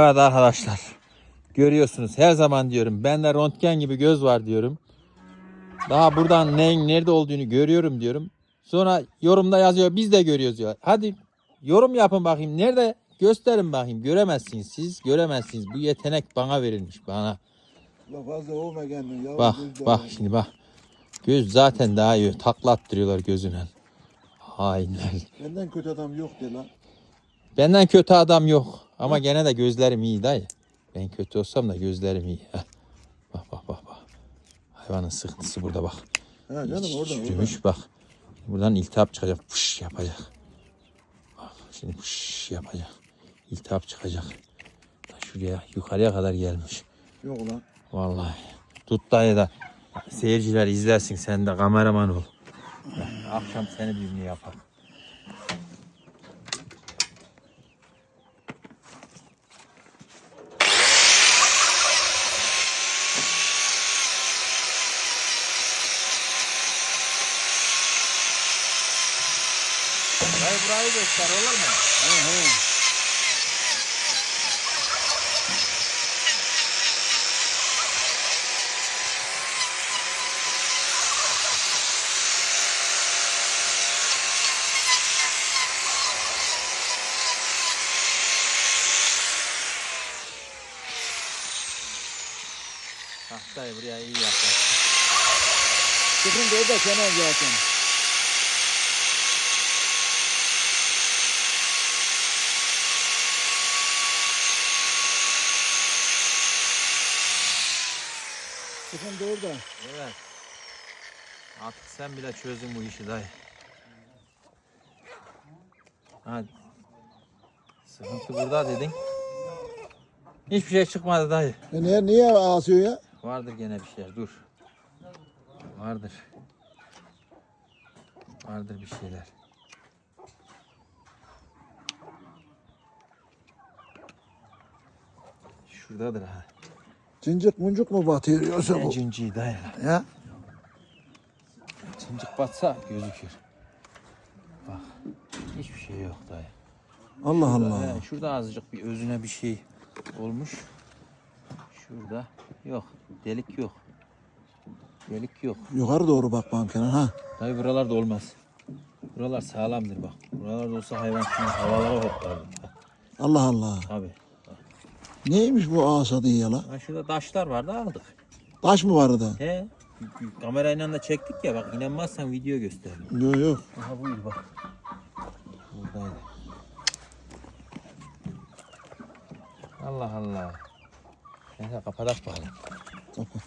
Evet arkadaşlar. Görüyorsunuz her zaman diyorum. Bende röntgen gibi göz var diyorum. Daha buradan neyin nerede olduğunu görüyorum diyorum. Sonra yorumda yazıyor biz de görüyoruz diyor. Hadi yorum yapın bakayım. Nerede? Gösterin bakayım. Göremezsiniz siz. Göremezsiniz. Bu yetenek bana verilmiş bana. La fazla olma kendin ya. Bak bak şimdi bak. Göz zaten daha iyi. Takla attırıyorlar gözüne. Hainler. Benden kötü adam yok de lan. Benden kötü adam yok. Ama gene de gözlerim iyi dayı. Ben kötü olsam da gözlerim iyi. Heh. Bak bak bak bak. Hayvanın sıkıntısı burada bak. Ha canım oradan oradan. çürümüş bak. Buradan iltihap çıkacak. Fış yapacak. Bak şimdi fış yapacak. İltihap çıkacak. Şuraya yukarıya kadar gelmiş. Yok lan. Vallahi. Tut dayı da seyirciler izlersin sen de kameraman ol. Akşam seni düğünü yapar. Burayı göster olur mu? He he. Hah dayı buraya iyi yapar. Sıkıntı orada Kenan zaten. Sıkıntı orada. Evet. Artık sen bile çözdün bu işi dayı. Hadi. Sıkıntı burada dedin. Hiçbir şey çıkmadı dayı. E niye, niye asıyor ya? Vardır gene bir şeyler dur. Vardır. Vardır bir şeyler. Şuradadır ha. Cincik muncuk mu batıyor yoksa Ne bu? cinciyi dayı. Ya? Cincik batsa gözükür. Bak. Hiçbir şey yok dayı. Allah Şurada, Allah. he, şurada azıcık bir özüne bir şey olmuş. Şurada yok. Delik yok. Delik yok. Yukarı doğru bak bakalım Kenan ha. Tabi buralarda olmaz. Buralar sağlamdır bak. Buralarda olsa hayvan havalara hoplardı. Allah Allah. Tabi. Neymiş bu asa diye ya la? Ha şurada taşlar vardı aldık. Taş mı vardı? He. Kamerayla da çektik ya bak inanmazsan video gösteririm. Yok yok. Aha buyur bak. Buradaydı. Allah Allah. Neyse kapatak bakalım. Kapat.